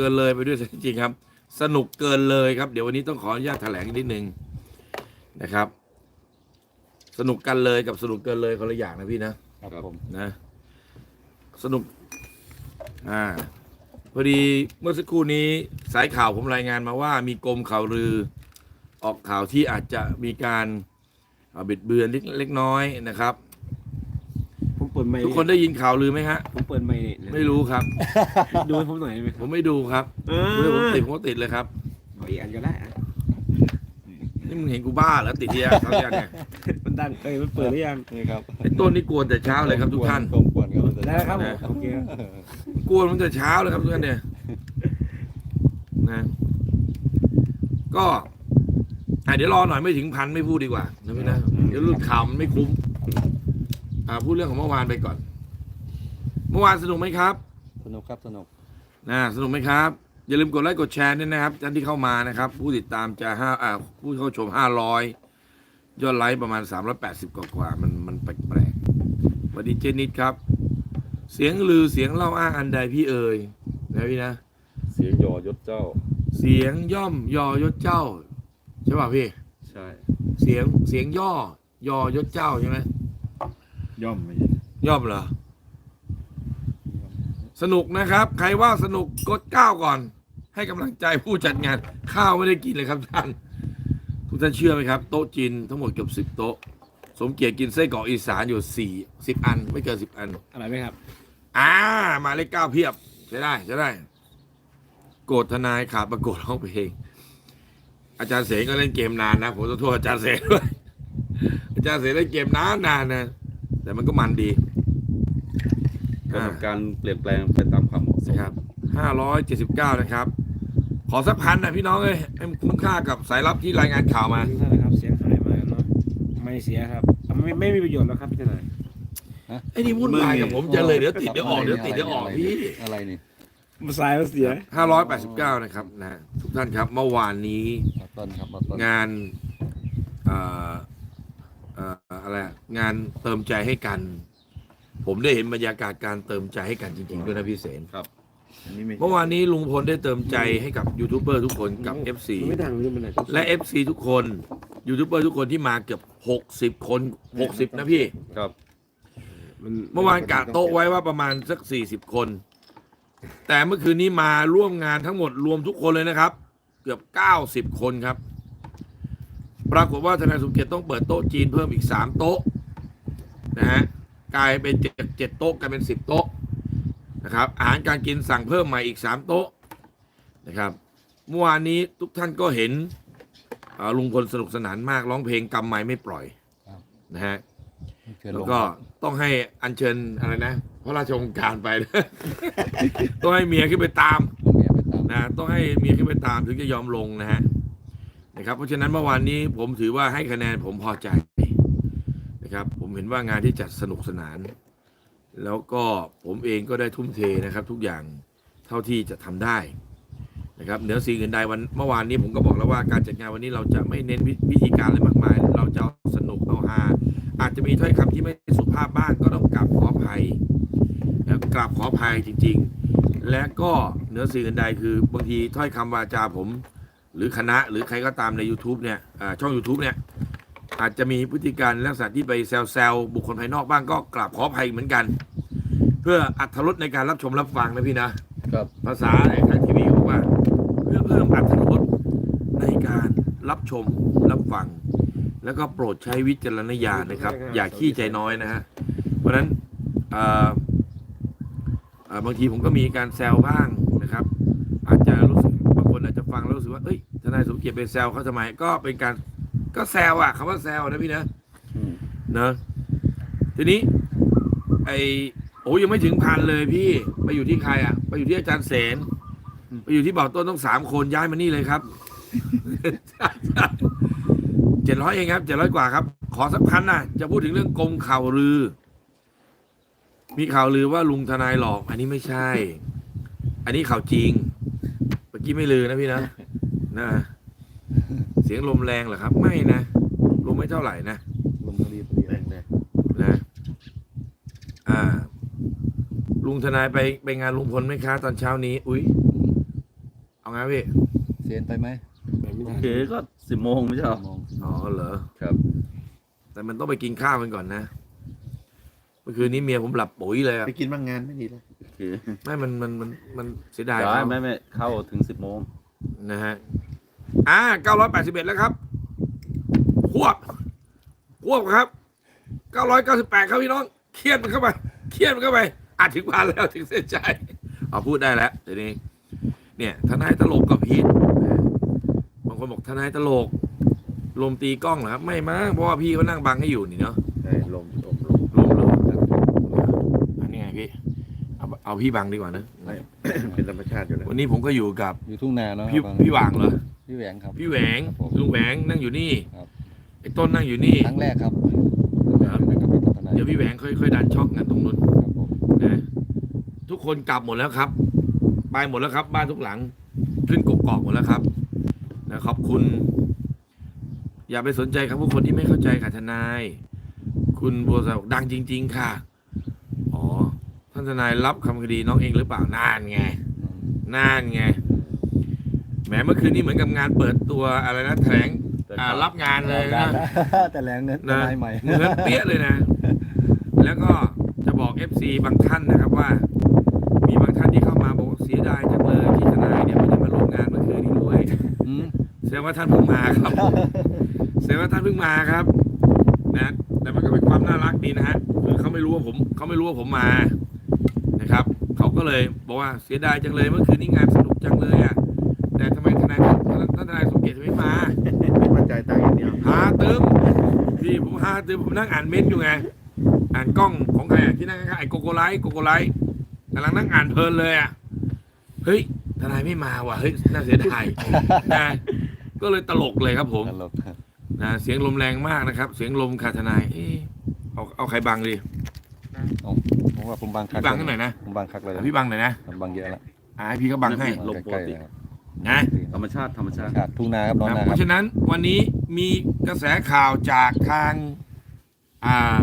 เกินเลยไปด้วยจริงๆครับ สนุกเกินเลยครับ เดี๋ยววันนี้ต้องขออนุญาตแถลงนิดนึงนะครับ สนุกกันเลยกับสนุกเกินเลยคนละอย่างนะพี่นะครับผมนะ สนุก อ่าพอดีเมื่อสักครู่นี้สายข่าวผมรายงานมาว่า มีกรมข่าวลือ ออกข่าวที่อาจจะมีการอ่าบิดเบือนเล็กเล็กน้อยนะครับผมเปิด ไมค์ทุกคนได้ยินข่าวลือไหมฮะ ผมเปิดไมค์เนี่ยไม่รู้ครับ ดูให้ผมหน่อยได้ไหมคผรับมไม่ดูครับเอเมื่อผมอติดผมก็ติดเลยครับ เอาอีกอันก็ได้อะนี่มึงเห็นกูบ้าแล้วติดเดียเขาอย่างเนี่ยมันดังเอ้ยมันเปิดหรือยังนี่ครับไอ้ต้นนี่กวนแต่เช้าเลยครับทุกท่านกลมกวนครับได้แล้วครับผมโอเคครับกวนมันแต่เช้าเลยครับทุกท่านเนี่ยนะก็อะเดี๋ยวรอหน่อยไม่ถึงพันไม่พูดดีกว่านะพี่นะเดี๋ยวรุ่นข่าวมันไม่คุ้ม อ่าพูดเรื่องของเมื่อวานไปก่อน เมื่อวานสนุกไหมครับ สนุกครับสนุกนะสนุกไหมครับ อย่าลืมกดไลค์กดแชร์ด้วยนะครับท่านที่เข้ามานะครับ ผู้ติดตามจะห้าอ่าผู้เข้าชมห้าร้อยยอดไลค์ประมาณสามร้อยแปดสิบกว่าๆมันมันแปลกๆสวัสดีเจนิดครับ เสียงลือเสียงเล่าอ้างอันใดพี่เอ่ยนะพี่นะ เสียงยอยศเจ้า เสียงย่อมยอยศเจ้าใช่ป่ะพี่ ใช่ เสียงเสียงย่อยอยศเจ้าใช่ไหม ย่อมไม่ย่อมเหรอ สนุกนะครับ ใครว่าสนุกกดก้าวก่อน ให้กำลังใจผู้จัดงาน ข้าวไม่ได้กินเลยครับท่าน ทุกท่านเชื่อไหมครับ โต๊ะจีนทั้งหมดเกือบสิบโต๊ะ สมเกียรติกินไส้กรอกอีสานอยู่สี่สิบอัน ไม่เกินสิบอันอะไรไหมครับ อ่ามาเลขเก้าเพียบใช้ได้ใช้ได้ โกรธทนายขาดประกวดร้องเพลง อาจารย์เสงก็เล่นเกมนานนะ ผมต้องโทษอาจารย์เสงด้วย อาจารย์เสงเล่นเกมนานนานนะ แต่มันก็มันดีก็ทำการเปลี่ยนแปลงไปตามความเหมาะสมนะครับห้าร้อยเจ็ดสิบเก้านะครับ ขอสักพันนะพี่น้องเอ้ยให้มันคุ้มค่ากับสายลับที่รายงานข่าวมาทุกท่านนะครับเสียงหายมาเนาะไม่เสียครับอะไม่ไม่มีประโยชน์แล้วครับพี่ทนายไอ้นี่วุ่นวายกับผมจะเลยเดี๋ยวติดเดี๋ยวออกเดี๋ยวติดเดี๋ยวออกพี่อะไรนี่มาสายมาเสียห้าร้อยแปดสิบเก้านะครับนะทุกท่านครับเมื่อวานนี้มาต้นครับมาต้นงานเอ่อเอ่ออะไรอะงานเติมใจให้กัน ผมได้เห็นบรรยากาศการเติมใจให้กันจริงๆด้วยนะพี่เสนครับเมื่อวานนี้ลุงพลได้เติมใจให้กับยูทูบเบอร์ทุกคนกับ FC มันไม่ดังหรือมันอะไรและ FC ทุกคนยูทูบเบอร์ทุกคนที่มาเกือบ 60 คน 60 นะพี่ ครับเมื่อวานกะโต๊ะไว้ว่าประมาณสัก 40 คน แต่เมื่อคืนนี้มาร่วมงานทั้งหมดรวมทุกคนเลยนะครับ เกือบ 90 คนครับ ปรากฏว่าทนายสมเกียรติต้องเปิดโต๊ะจีนเพิ่มอีก3โต๊ะนะฮะกลายเป็นเจ็ดเจ็ดโต๊ะกลายเป็น10โต๊ะนะครับอาหารการกินสั่งเพิ่มมาอีก3โต๊ะนะครับเมื่อวานนี้ทุกท่านก็เห็นเอ่อลุงพลสนุกสนานมากร้องเพลงกำไม้ไม่ปล่อยนะฮะเชิญแล้ลวงก็ต้องให้อัญเชิญอะไรนะพระราชโองการไปต้องให้เมียขึ้นไปตามเอาเมียไปตามนะต้องให้เมียขึ้นไปตามถึงจะยอมลงนะฮะ นะครับ เพราะฉะนั้นเมื่อวานนี้ผมถือว่าให้คะแนนผมพอใจนะครับ ผมเห็นว่างานที่จัดสนุกสนาน แล้วก็ผมเองก็ได้ทุ่มเทนะครับ ทุกอย่างเท่าที่จะทำได้นะครับเหนือสิ่งอื่นใดวันเมื่อวานนี้ผมก็บอกแล้วว่าการจัดงานวันนี้เราจะไม่เน้นวิธีการอะไรมากมาย เราจะสนุกเอาฮาอาจจะมีถ้อยคำที่ไม่สุภาพบ้างก็ต้องกราบขออภัยนะกราบขออภัยจริง ๆ และก็เหนือสิ่งอื่นใดคือบางทีถ้อยคำวาจาผม หรือคณะหรือใครก็ตามใน YouTube เนี่ยอ่าช่อง YouTube เนี่ยอาจจะมีพฤติการลักษณะที่ไปแซวๆบุคคลภายนอกบ้างก็กราบขออภัยเหมือนกัน เพื่ออัธรสในการรับชมรับฟังนะพี่นะครับภาษาในทางทีวีบอกว่า เพื่อเพิ่มอัตรรสในการรับชมรับฟัง แล้วก็โปรดใช้วิจารณญาณนะครับ อย่าขี้ใจน้อยนะฮะเพราะฉะนั้นเอ่อเอ่อบางทีผมก็มีการแซวบ้างนะครับ อาจจะรู้สึกบางคนอาจจะฟังแล้วรู้สึกว่าเอ้ยท นายสมเกียรติไปแซวเขาทำไมก็เป็นการก็แซวอะคำว่าแซวนะพี่นะอืมเนอะทีนี้ ไอโอ้ยังไม่ถึงพันเลยพี่ไปอยู่ที่ใครอะ ไปอยู่ที่อาจารย์เสนไปอยู่ที่บ่าวต้นต้องสามคนย้ายมานี่เลยครับเจ็ดร้อยเองครับเจ็ดร้อยกว่าครับ ขอสักพันนะจะพูดถึงเรื่องกรมข่าวลือ มีข่าวลือว่าลุงทนายหลอก อันนี้ไม่ใช่ อันนี้ข่าวจริงเมื่อกี้ไม่ลือนะพี่นะ นะ เสียงลมแรงเหรอครับ ไม่นะ ลมไม่เท่าไหร่นะ ลมพอดีพอดีแรงแรงนะ อ่า ลุงทนายไปไปงานลุงพลไหมคะตอนเช้านี้ อุ้ยเอาไงพี่เซียนไปไหมแบบไม่โอทันเคก็สิบโมงไม่ใช่เหรอมองอ๋อเหรอ ครับ แต่มันต้องไปกินข้าวกันก่อนนะ เมื่อคืนนี้เมียผมหลับปุ๋ยเลยอะไปกินบางงานไม่ดีเลยโอเคไม่มันมันมันมันเสียดายเดี๋ยวเขาไม่ไม่เข้าถึงสิบโมง นะฮะอ่า981แล้วครับควบควบครับ998ครับพี่น้อง เครียดมันเข้าไปเครียดมันเข้าไปอะถึงวันแล้วถึงเส้นใจเอาพูดได้แล้วทีนี้ เนี่ยทนายตลกกับพีทนะบางคนบอกทนายตลก ลมตีกล้องเหรอครับ ไม่มั้งเพราะว่าพี่เขานั่งบังให้อยู่นี่เนาะใช่ลมลมลมลมเลยอันนี้ไงพี่เอาเอาพี่บังดีกว่านะไม่ เป็นธรรมชาติอยู่แล้ววันนี้ผมก็อยู่กับอยู่ทุ่งนาเนาะพี่ครับพี่หว่างเหรอพี่แหวงครับพี่แหวงครับผม ลุงแหวงนั่งอยู่นี่ครับ ไอ้ต้นนั่งอยู่นี่ ครั้งแรกครับครับนะครับเป็นทนายเดี๋ยวพี่แหวงค่อยๆดันช่องกันตรงนู้นครับผมนะทุกคนกลับหมดแล้วครับ ไปหมดแล้วครับ บ้านทุกหลัง ขึ้นกกอกหมดแล้วครับนะขอบคุณ อย่าไปสนใจครับผู้คนที่ไม่เข้าใจค่ะทนาย คุณบัวสาวบอกดังจริง ๆ ค่ะอ๋อ ท่านทนายรับคำคดีน้องเองหรือเปล่านานไงน่านไงแหมเมื่อคืนนี้เหมือนกับงานเปิดตัวอะไรนะแถลงอ่ารับงานเลยนะแต่แรงเน้นทนะนายใหม่เหมือนเปี้ยเลยนะ แล้วก็จะบอก FC บางท่านนะครับว่า มีบางท่านที่เข้ามาบอกว่าเสียดายจังเลยที่ทนายเนี่ยไม่ได้มาร่วมงานเมื่อคืนนี้ด้วยอืมแสดงว่าท่านเพิ่งมาครับแสดงว่าท่านเพิ่งมาครับ นะ แต่มันก็เป็นความน่ารักดีนะฮะคือเขาไม่รู้ว่าผมเขาไม่รู้ว่าผมมา นะครับ เขาก็เลยบอกว่าเสียดายจังเลยเมื่อคืนนี้งานสนุกจังเลยอะแต่ทำไมทนายท่านท่านทนายสมเกียรติไม่มาไม่มั่นใจตังค์อย่างเดียวหาเติมพี่ผมหาเติมผมนั่งอ่านเม้นต์อยู่ไงอ่านกล้องของใครอะที่นั่งข้างๆไอ้โกโกไลท์โกโกไลท์กำลังนั่งอ่านเพลินเลยอะเฮ้ยทนายไม่มาว่ะเฮ้ยน่าเสียดายนะก็เลยตลกเลยครับผมตลกครับนะเสียงลมแรงมากนะครับ เสียงลมค่ะทนายเอ๊ะเอาเอาใครบังดีเอาผม ว่าผมบังคักพี่บังให้หน่อยนะผมบังคักเลยเอาพี่บังหน่อยนะผมบังเยอะแล้วอ่าให้พี่เขาบังให้ลมปกติใล้ๆนะครับนะธรรมชาติธรรมชาติขาดทุ่งนาครับน้องนะนาเพครับราะฉะนั้นวันนี้มีกระแสข่าวจากทางอ่า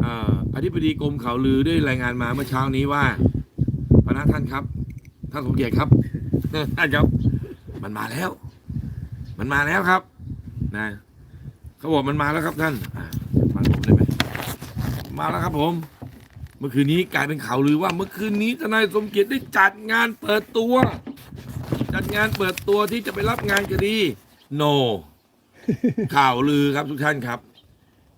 เอ่ออธิบดีกรมข่าวลือได้รายงานมาเมื่อเช้านี้ว่าพระท่านครับท่านสมเกียรติครับท่านครับ มันมาแล้ว มันมาแล้วครับ นะเขาบอกมันมาแล้วครับท่านอ่าฟังผมได้ไหมมาแล้วครับผม เมื่อคืนนี้กลายเป็นข่าวลือว่าเมื่อคืนนี้ทนายสมเกียรติได้จัดงานเปิดตัว จัดงานเปิดตัวที่จะไปรับงานคดี no ข่าวลือครับทุกท่านครับ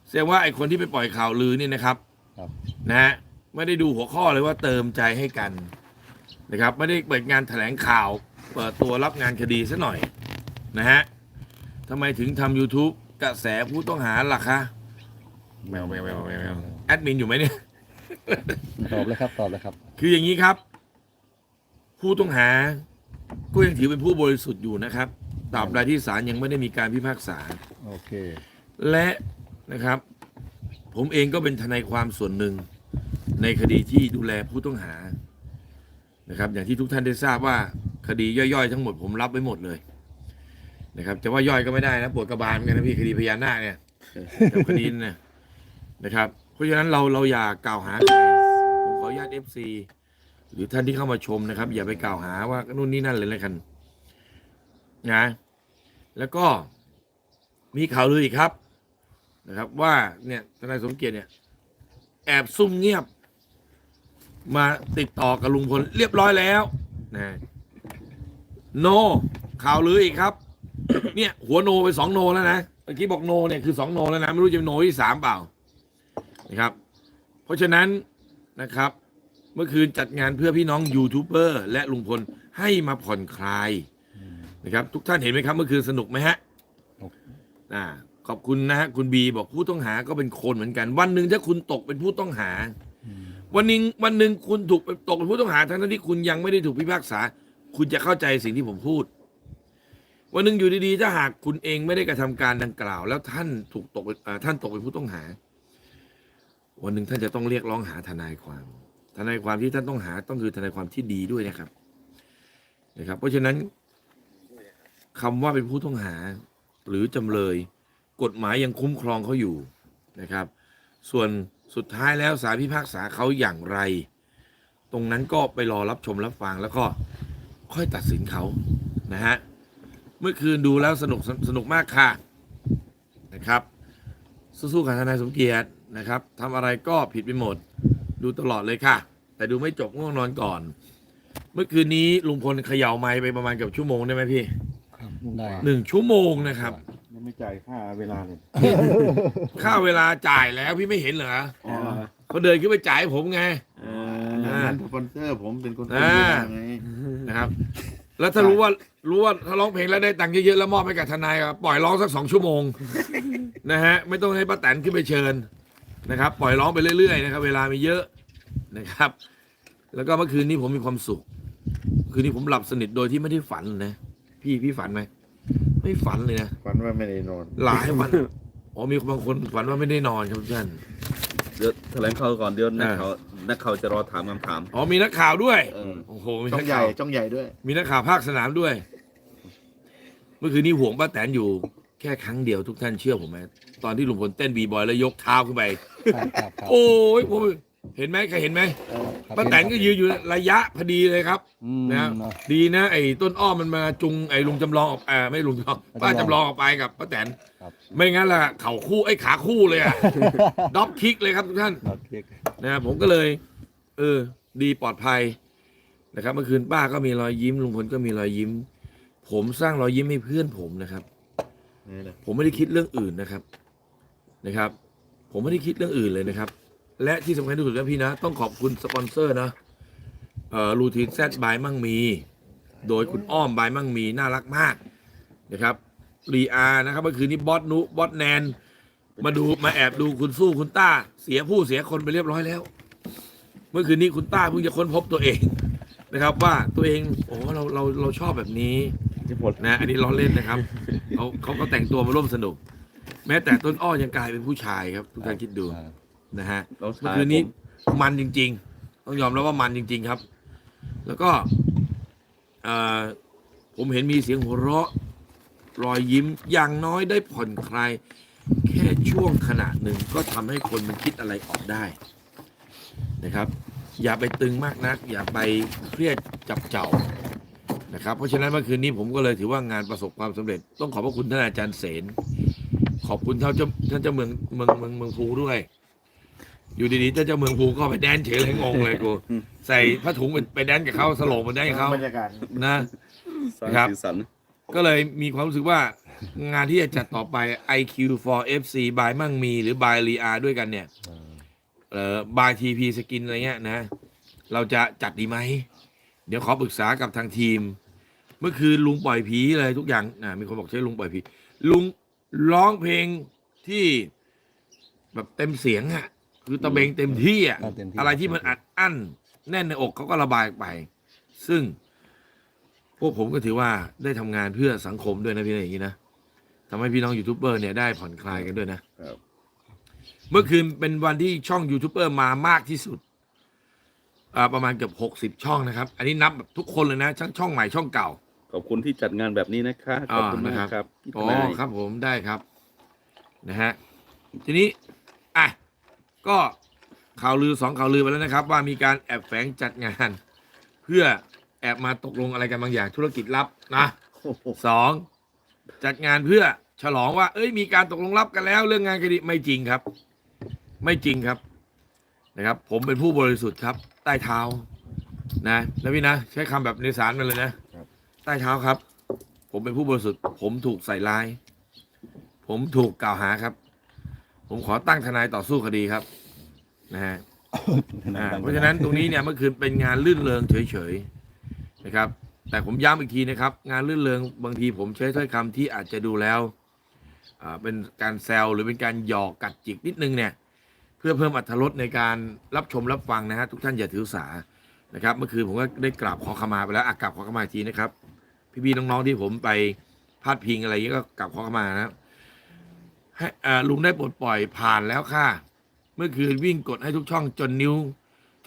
แสดงว่าไอ้คนที่ไปปล่อยข่าวลือนี่นะครับครับ นะฮะไม่ได้ดูหัวข้อเลยว่าเติมใจให้กันนะครับ ไม่ได้เปิดงานแถลงข่าว เปิดตัวรับงานคดีซะหน่อยนะฮะทำไมถึงทำ YouTube กระแสผู้ต้องหาล่ะคะแมวแมวแมวแมวแมวแอดมินอยู่ไหมเนี่ย ตอบเลยครับตอบเลยครับ คืออย่างนี้ครับ ผู้ต้องหาก็ยังถือเป็นผู้บริสุทธิ์อยู่นะครับตราบใดที่ศาลยังไม่ได้มีการพิพากษา โอเค และนะครับ ผมเองก็เป็นทนายความส่วนหนึ่ง ในคดีที่ดูแลผู้ต้องหานะครับ อย่างที่ทุกท่านได้ทราบว่าคดีย่อยๆ ทั้งหมดผมรับไว้หมดเลยนะครับจะว่าย่อยก็ไม่ได้นะปวดกระบาลเหมือนกันนะพี่คดีพญานาคเนี่ยกับคดีนั่นนะนะครับเพ ราะฉะนั้นเราเราอย่ากล่าวหาใครผมขออนุญาตเอฟซีหรือท่านที่เข้ามาชมนะครับ อย่าไปกล่าวหาว่านู่นนี่นั่นเลยเลยกันนะแล้วก็มีข่าวลืออีกครับนะครับ ว่าเนี่ยทนายสมเกียรติเนี่ย แอบซุ่มเงียบ มาติดต่อกับลุงพลเรียบร้อยแล้วนะโน ข่าวลืออีกครับ เนี่ย หัวโนไปสองโนแล้วนะเมื่อกี้บอกโนเนี่ยคือสองโนแล้วนะ ไม่รู้จะเป็นโนที่สามเปล่า นะครับ เพราะฉะนั้นนะครับ เมื่อคืนจัดงานเพื่อพี่น้องยูทูบเบอร์และลุงพลให้มาผ่อนคลายนะครับ ทุกท่านเห็นไหมครับ เมื่อคืนสนุกไหมฮะอ่าขอบคุณนะฮะคุณบีบอกผู้ต้องหาก็เป็นคนเหมือนกัน วันหนึ่งถ้าคุณตกเป็นผู้ต้องหา วันหนึ่งวันหนึ่งคุณถูกตกเป็นผู้ต้องหาทั้งที่คุณยังไม่ได้ถูกพิพากษา คุณจะเข้าใจสิ่งที่ผมพูด วันหนึ่งอยู่ดีๆ ถ้าหากคุณเองไม่ได้กระทำการดังกล่าว แล้วท่านถูกตกเป็นอ่าท่านตกเป็นผู้ต้องหา วันหนึ่งท่านจะต้องเรียกร้องหาทนายความ ทนายความที่ท่านต้องหาต้องคือทนายความที่ดีด้วยนะครับ นะครับ เพราะฉะนั้นคำว่าเป็นผู้ต้องหาหรือจำเลย กฎหมายยังคุ้มครองเขาอยู่นะครับ ส่วนสุดท้ายแล้วสารพิพากษาเขาอย่างไร ตรงนั้นก็ไปรอรับชมรับฟังแล้วก็ค่อยตัดสินเขานะฮะเมื่อคืนดูแล้วสนุกสนุกมากค่ะนะครับ สู้ๆกับทนายสมเกียรติ นะครับทำอะไรก็ผิดไปหมด ดูตลอดเลยค่ะ แต่ดูไม่จบง่วงนอนก่อน เมื่อคืนนี้ลุงพลเขย่าไม้ไปประมาณเกือบชั่วโมงได้ไหมพี่ครับได้หนึ่งชั่วโมงนะครับยังไม่จ่ายค่าเวลาเลยค่าเวลาจ่ายแล้วพี่ไม่เห็นเหรออ๋อเขาเดินขึ้นไปจ่ายให้ผมไงเออนั้นสปอนเซอร์ผมเป็นคนอ่าไงนะครับ แล้วถ้ารู้ว่ารู้ว่าถ้าร้องเพลงแล้วได้ตังค์เยอะๆแล้วมอบให้กับทนายก็ปล่อยร้องสักสองชั่วโมงนะฮะไม่ต้องให้ป้าแตนขึ้นไปเชิญ นะครับ ปล่อยร้องไปเรื่อยๆนะครับ เวลามีเยอะนะครับ แล้วก็เมื่อคืนนี้ผมมีความสุข คืนนี้ผมหลับสนิทโดยที่ไม่ได้ฝันนะ พี่พี่ฝันไหมไม่ฝันเลยนะฝันว่าไม่ได้นอนหลายวันอ๋อมีบางคนฝันว่าไม่ได้นอนครับทุกท่านเดี๋ยวแถลงข่าวก่อนเดี๋ยวนักอ่าข่าวนักข่าวจะรอถามคำถามอ๋อมีนักข่าวด้วยเออโอ้โหมีจ้อนังกใหญ่ข่าวจ้องใหญ่ด้วย มีนักข่าวภาคสนามด้วย เมื่อคืนนี้ห่วงป้าแตนอยู่ แค่ครั้งเดียวทุกท่านเชื่อผมไหมตอนที่ลุงพลเต้นบีบอยแล้วยกเท้าขึ้นไป ครับครับครับโอ้ยผมเห็นไหมใครเห็นไหมครับป้าแตนก็ยืนอยู่ระยะพอดีเลยครับ อืมนะ เนอะ ดีนะไอ้ต้นอ้อมมันมาจุงไอ้ลุงจำลองออกอ่าไม่ลุงจำลองป้าจำลองออกไปกับป้าแตนครับ ไม่งั้นล่ะเข่าคู่ไอ้ขาคู่เลยอะด็อปคิกเลยครับทุกท่าน ครับเค้กนะผมก็เลย เออ ดีปลอดภัยนะครับ เมื่อคืนป้าก็มีรอยยิ้มลุงพลก็มีรอยยิ้ม ผมสร้างรอยยิ้มให้เพื่อนผมนะครับนี่แหละ ผมไม่ได้คิดเรื่องอื่นนะครับนะครับ ผมไม่ได้คิดเรื่องอื่นเลยนะครับ และที่สำคัญที่สุดนะพี่นะ ต้องขอบคุณสปอนเซอร์นะเอ่อรูทีนแซดบายมั่งมี โดยคุณอ้อมบายมั่งมีน่ารักมากนะครับรีอานะครับเมื่อคืนนี้บอสนุบอสแนน มาดูมาแอบดูคุณสู้คุณต้า เสียผู้เสียคนไปเรียบร้อยแล้ว เมื่อคืนนี้คุณต้าเพิ่งจะค้นพบตัวเองนะครับ ว่าตัวเองโอ้เราเราเราชอบแบบนี้ ที่ผลนะ อันนี้ล้อเล่นนะครับเขาเขาก็แต่งตัวมาร่วมสนุก แม้แต่ต้นอ้อยังกลายเป็นผู้ชายครับ ทุกท่านคิดดูอ่านะฮะน้องเมื่อชายคืนนี้ผมมันจริง ๆ ต้องยอมรับว่ามันจริง ๆครับ แล้วก็เอ่อผมเห็นมีเสียงหัวเราะรอยยิ้มอย่างน้อยได้ผ่อนคลายแค่ช่วงขณะหนึ่งก็ทำให้คนมันคิดอะไรออกได้นะครับ อย่าไปตึงมากนัก อย่าไปเครียดจับเจ้า นะครับ เพราะฉะนั้นเมื่อคืนนี้ผมก็เลยถือว่างานประสบความสำเร็จ ต้องขอบพระคุณท่านอาจารย์เสนขอบคุณเท่าเจ้าท่านเจ้าเมืองเมืองเมืองเมืองภูด้วย อยู่ดีๆเจ้าเจ้าเมืองภูก็ไปแดนเฉยเลยงงเลยกูใส่ผ้าถุงไปไปแดนกับเขาสโลงไปแดนกับเขาบรรยากาศนะสร้างครับสีสันก็เลยมีความรู้สึกว่างานที่จะจัดต่อไป IQ for FC by มั่งมีหรือ by รีอาด้วยกันเนี่ยอ่าเอ่อ by TP Skin อะไรเงี้ยนะ เราจะจัดดีไหม เดี๋ยวขอปรึกษากับทางทีม เมื่อคืนลุงปล่อยผีเลยทุกอย่างนะมีคนบอกใช่ลุงปล่อยผีลุงร้องเพลงที่แบบเต็มเสียงอะคือตะเบงเต็มที่อะอ่าเต็มที่ อะไรที่มันอัดอั้น แน่นในอกเขาก็ระบายออกไป ซึ่ง พวกผมก็ถือว่าได้ทำงานเพื่อสังคมด้วยนะพี่นะอย่างนี้นะทำให้พี่น้องยูทูบเบอร์เนี่ยได้ผ่อนคลายกันด้วยนะ ครับ เมื่อคืนเป็นวันที่ช่องยูทูบเบอร์มามากที่สุดอ่า ประมาณเกือบหกสิบช่องนะครับ อันนี้นับแบบทุกคนเลยนะทั้งช่องใหม่ช่องเก่า ขอบคุณที่จัดงานแบบนี้นะคะขอบคุณมากอ่านะครับครับพี่ทอ๋อนายครับผมได้ครับ นะฮะทีนี้อะก็ข่าวลือสองข่าวลือไปแล้วนะครับ ว่ามีการแอบแฝงจัดงาน เพื่อแอบมาตกลงอะไรกันบางอย่างธุรกิจลับนะโอ้โหสองจัดงานเพื่อฉลองว่า เอ้ยมีการตกลงรับกันแล้ว เรื่องงานคดีไม่จริงครับ ไม่จริงครับนะครับ ผมเป็นผู้บริสุทธิ์ครับ ใต้เท้า นะนะพี่นะ ใช้คำแบบในสารมาเลยนะใต้เท้าครับ ผมเป็นผู้บริสุทธิ์ผมถูกใส่ร้าย ผมถูกกล่าวหาครับ ผมขอตั้งทนายต่อสู้คดีครับ นะฮะอ่าเพราะฉะนั้นตรงนี้เนี่ยเมื่อคืนเป็นงานลื่นเริงเฉยๆนะครับ แต่ผมย้ำอีกทีนะครับ งานลื่นเริงบางทีผมใช้ถ้อยคำที่อาจจะดูแล้วอ่าเป็นการแซวหรือเป็นการหยอกกัดจิกนิดนึงเนี่ย เพื่อเพิ่มอรรถรสในการรับชมรับฟังนะฮะทุกท่านอย่าถือสานะครับ เมื่อคืนผมก็ได้กราบขอขมาไปแล้วอากราบขอขมาอีกทีนะครับ พี่ๆน้องๆที่ผมไปพาดพิงอะไรอย่างเงี้ยก็กราบขอขมานะครับให้อ่าลุงได้ปลดปล่อยผ่านแล้วค่ะ เมื่อคืนวิ่งกดให้ทุกช่องจนนิ้ว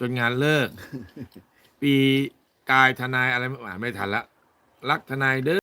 จนงานเลิก ปีกายทนายอะไรไม่อ่านไม่ทันละรักทนายเด้อ